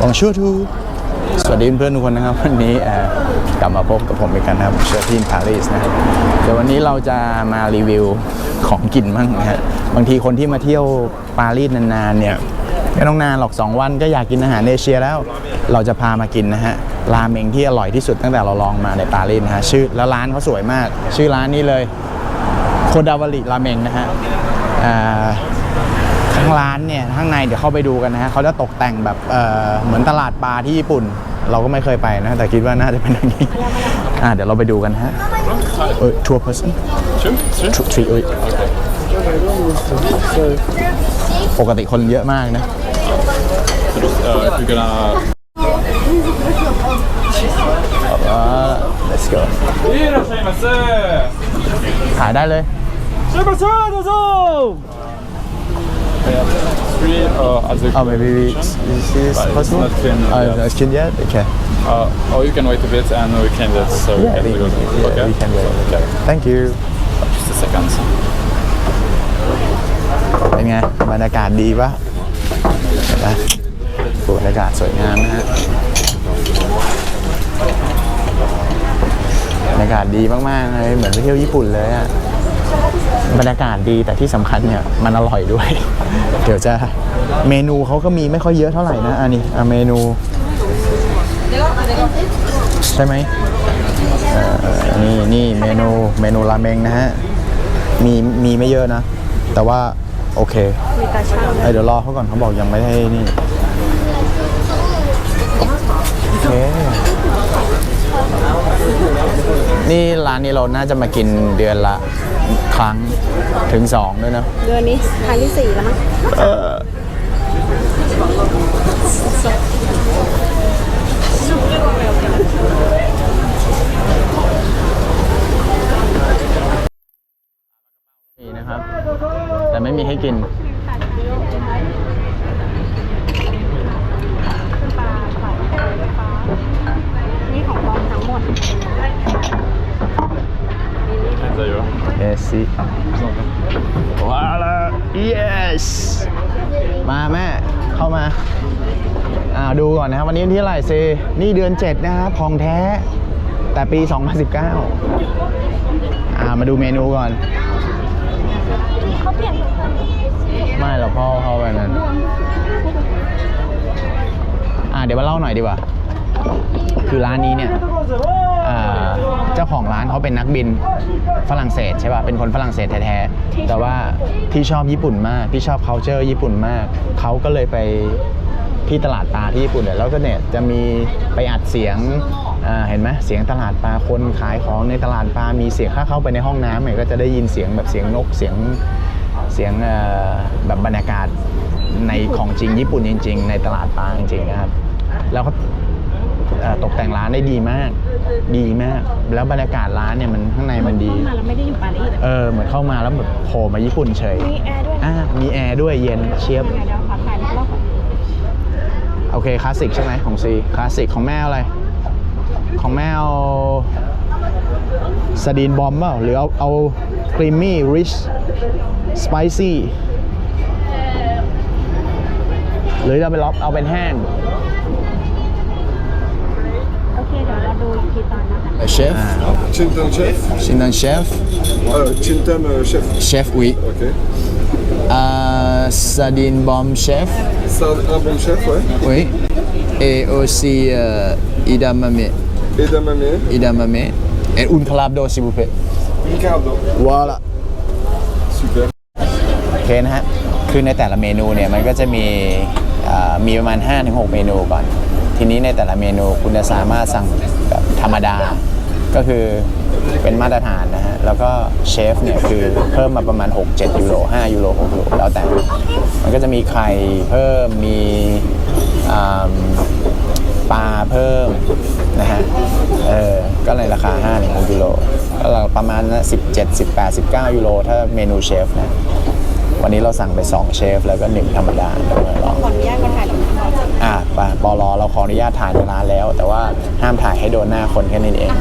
บองชูทูสวัสดีเพื่อนๆทุกคนนะครับวันนี้กลับมาพบกับผมอีกครั้งนะครับเชอร์ทีนปารีสนะครับเดี๋ยววันนี้เราจะมารีวิวของกินมั่งนะฮะบางทีคนที่มาเที่ยวปารีสนานๆเนี่ยไม่ต้องนานหรอก 2 วันก็อยากกินอาหารเอเชียแล้ว เราจะพามากินนะฮะราเมงที่อร่อยที่สุดตั้งแต่เราลองมาในปารีสนะฮะชื่อแล้วร้านเขาสวยมาก ชื่อร้านนี้เลยโคดาวาริราเมงนะฮะอ่า ทางร้านเนี่ยข้างในเดี๋ยวเข้าไปดูกันนะฮะเขาจะตกแต่งแบบเอ่อเหมือนตลาดปลาที่ญี่ปุ่น เราก็ไม่เคยไปนะ แต่คิดว่าน่าจะเป็นอย่างนี้อ่าเดี๋ยวเราไปดูกันฮะเอ้ยทัวร์เพอร์ซัน Two? Three? ทรีเอ้ยปกติคนเยอะมากนะ So just, uh, if you're gonna... อ่า let's go いらっしゃいませ ถ่ายได้เลย Three uh, as a oh maybe this is But it's possible not clean, oh yeah. it's not yet okay uh, or you can wait a bit and we can just so yeah we we, can go yeah, okay we can wait okay thank you just a second เป็นไงบรรยากาศดีปะเห็นปะโอ้บรรยากาศสวยงามนะฮะบรรยากาศดีมากๆเลยเหมือนไปเที่ยวญี่ปุ่นเลยอะ บรรยากาศดีแต่ที่สำคัญเนี่ยมันอร่อยด้วย เดี๋ยวจะเมนูเขาก็มีไม่ค่อยเยอะเท่าไหร่นะอันนี้เมนูใช่ไหมเออนี่นี่เมนูเมนูราเมงนะฮะมีมีไม่เยอะนะ แต่ว่าโอเคเอ้ยเดี๋ยวรอเขาก่อนเขาบอกยังไม่ได้นี่โอเคนี่ร้านนี้เราน่าจะมากินเดือนละ ครั้งถึงสองด้วยนะ เดือนนี้ครั้งที่สี่แล้วมั้งมีนะครับ แต่ไม่มีให้กินนี่ของปลอมทั้งหมด Is that you? เอซีว้าละ yes มาแม่เข้ามาอ่าดูก่อนนะครับวันนี้วันที่เท่าไหร่ซีนี่เดือน 7 นะครับของแท้ แต่ปี 2019อ่ามาดูเมนูก่อนเขาเปลี่ยนไม่หรอกพ่อเข้าไปนั้นอ่าเดี๋ยวมาเล่าหน่อยดีกว่า คือร้านนี้เนี่ย เจ้าของร้านเขาเป็นนักบินฝรั่งเศสใช่ป่ะเป็นคนฝรั่งเศสแท้ๆแต่ว่าที่ชอบญี่ปุ่นมากที่ชอบ culture ญี่ปุ่นมากเขาก็เลยไปที่ตลาดปลาที่ญี่ปุ่นเนี่ยแล้วก็เนี่ยจะมีไปอัดเสียงอ่าเห็นไหมเสียงตลาดปลาคนขายของในตลาดปลามีเสียงถ้าเข้าไปในห้องน้ำเนี่ยก็จะได้ยินเสียงแบบเสียงนกเสียงเสียงแบบบรรยากาศในของจริงญี่ปุ่นจริง ๆ ในตลาดปลาจริงๆนะครับแล้วก็ ตกแต่งร้านได้ดีมาก ดีมาก แล้วบรรยากาศร้านเนี่ยมันข้างในมันดีมาแล้วไม่ได้อยู่ปารีสเออเหมือนเข้ามาแล้วแบบโผล่มาญี่ปุ่นเฉยมีแอร์ด้วยอ่ามีแอร์ด้วยเย็นเชียบเดี๋ยวขอถ่ายรอบก่อนโอเคคลาสสิกใช่ไหมของซีคลาสสิกของแม่เอาอะไร ของแม่เอาสดีนบอมเปล่าหรือเอาเอาครีมมี่ริชสไปซี่หรือจะไปล็อบเอาเป็นแห้งโอ เคเดี๋ยวเราดูอีกทีตอนนะคะเชฟ Chintan chef ชินดันเชฟ euh, Chintan euh, chef. เชฟวิ Ok. อ่าสดีนบอมเชฟ Ça, un bon chef, ouais. oui et aussi euh, idamame Edamame, idamame et un collabo s'il vous plaît Ricardo. voilà Super. โอเคนะฮะ คือในแต่ละเมนูเนี่ยมันก็จะมีอ่ามีประมาณ 5-6 เมนูก่อน ทีนี้ในแต่ละเมนูคุณจะสามารถสั่งแบบธรรมดา ก็คือเป็นมาตรฐานนะฮะ แล้วก็เชฟเนี่ยคือเพิ่มมาประมาณ 6-7 ยูโร 5 ยูโร 6 ยูโร แล้วแต่ มันก็จะมีไข่เพิ่ม มีปลาเพิ่มนะฮะ เออ ก็ในราคา5-6ยูโร ก็ประมาณนะ17 18 19 ยูโร ถ้าเมนูเชฟนะ วันนี้เราสั่งไป 2 เชฟ แล้วก็ 1 ธรรมดาเดี๋ยวลองขออนุญาตมาถ่ายตรงนี้ก่อน อะปปลเราข ออนุญาตถ่ายในร้านแล้ว แต่ว่าห้ามถ่ายให้โดนหน้าคนแค่นั้นเอง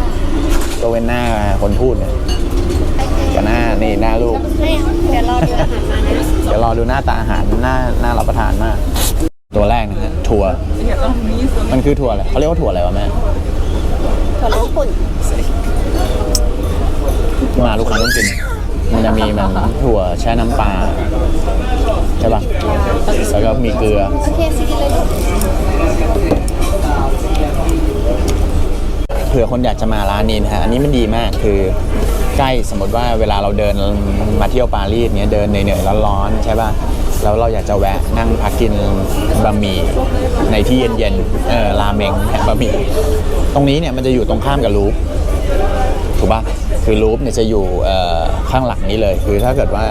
ตัวเป็นหน้าคนพูดเนี่ยกับหน้านี่หน้าลูกเดี๋ยวรอดูอาหารมานะเดี๋ยวรอดูหน้าตาอาหารหน้าหน้ารับประทานมาก ตัวแรกนะฮะถั่วมันคือถั่วอะไรเขาเรียกว่าถั่วอะไรวะแม่ถั่วลิสงมาลูกค้าต้องกินมันจะมีมันถั่วแช่น้ำปลาใช่ปะแล้วก็มีเกลือโอเคสิกินเลยลูก เผื่อคนอยากจะมาร้านนี้นะฮะอันนี้มันดีมากคือใกล้สมมติว่าเวลาเราเดินมาเที่ยวปารีสเนี้ยเดินเหนื่อยๆร้อนๆใช่ป่ะแล้วเราอยากจะแวะนั่งพักกินบะหมี่ในที่เย็นๆเออราเมงบะหมี่ตรงนี้เนี่ยมันจะอยู่ตรงข้ามกับลูฟถูกป่ะคือลูฟเนี่ยจะอยู่เอ่อข้างหลังนี้เลย คือถ้าเกิดว่า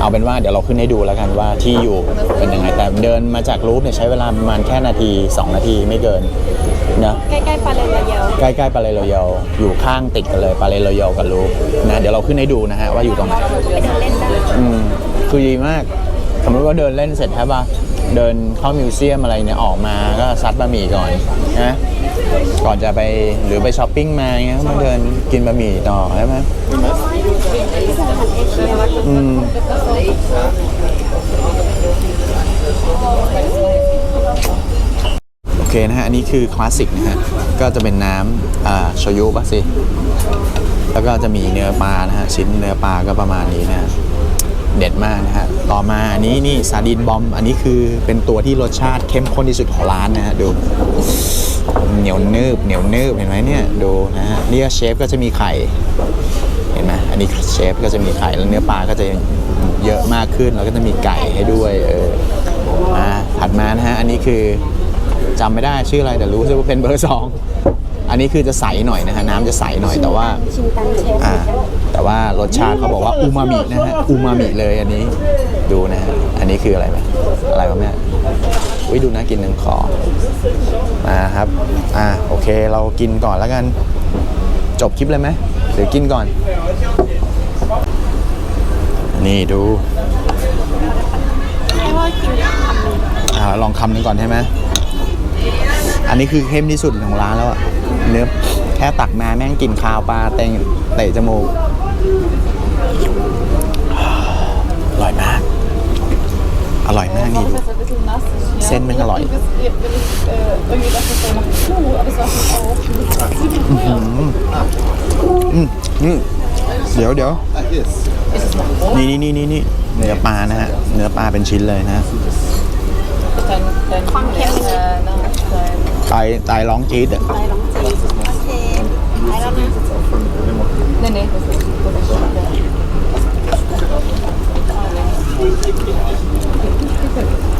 เอาเป็นว่าเดี๋ยวเราขึ้นให้ดูแล้วกันว่าที่อยู่เป็นยังไงแต่เดินมาจากลูฟเนี่ยใช้เวลาประมาณแค่นาที 2 นาทีไม่เกินเนอะใกล้ๆ ใกล้ๆปาเลโรยลอยู่ข้างติดกันเลยปาเลโรยลกับลูฟนะเดี๋ยวเราขึ้นให้ดูนะฮะว่าอยู่ตรงไหนไปเดินเล่นได้อืมคือดีมากสมมติว่าเดินเล่นเสร็จใช่ปะเดินเข้ามิวเซียมอะไรเนี่ยออกมาก็ซัดบะหมี่ก่อนนะก่อนจะไปหรือไปช้อปปิ้งมาเงี้ยมาเดินกินบะหมี่ต่อใช่ไหมอืมโอเค นะฮะ อันนี้คือคลาสสิกนะฮะ ก็จะเป็นน้ำอ่าโชยุป่ะสิ แล้วก็จะมีเนื้อปลานะฮะ ชิ้นเนื้อปลาก็ประมาณนี้นะ เด็ดมากนะฮะ ต่อมาอันนี้นี่ซาดินบอม อันนี้คือเป็นตัวที่รสชาติเข้มข้นที่สุดของร้านนะฮะ ดูเหนียวนืบเหนียวนืบเห็นไหมเนี่ย ดูนะฮะนี่เชฟก็จะมีไข่ เห็นไหมอันนี้เชฟก็จะมีไข่แล้วเนื้อปลาก็จะเยอะมากขึ้น แล้วก็จะมีไก่ให้ด้วย เอออ่าถัดมานะฮะ อันนี้คือ จำไม่ได้ชื่ออะไรแต่รู้สึกว่าเป็นเบอร์สองอันนี้คือจะใสหน่อยนะฮะน้ำจะใสหน่อยแต่ว่าชิมกันเชฟอ่าแต่ว่ารสชาติเขาบอกว่าอูมามินะฮะอูมามิเลยอันนี้ดูนะฮะอันนี้คืออะไรไหมอะไรวะแม่วิดูน่ากินหนึ่งขอมาครับอ่าโอเคเรากินก่อนแล้วกัน จบคลิปเลยไหมหรือกินก่อน นี่ดูให้ว่ากินคำนึงอ่าลองคำหนึ่งก่อนใช่ไหม อันนี้คือเข้มที่สุดของร้านแล้วอะเนื้อแค่ตักมาแม่งกลิ่นคาวปลาเตงเตะจมูกอร่อยมาก อร่อยมากนี่เส้นมันอร่อยอือเดี๋ยวเดี๋ยวนี่นี่นี่นี่นี่เนื้อปลานะฮะ เนื้อปลาเป็นชิ้นเลยนะความเค็ม ตายตายร้องจี๊ดอะไปลองจีโอเคไปแล้วนะ But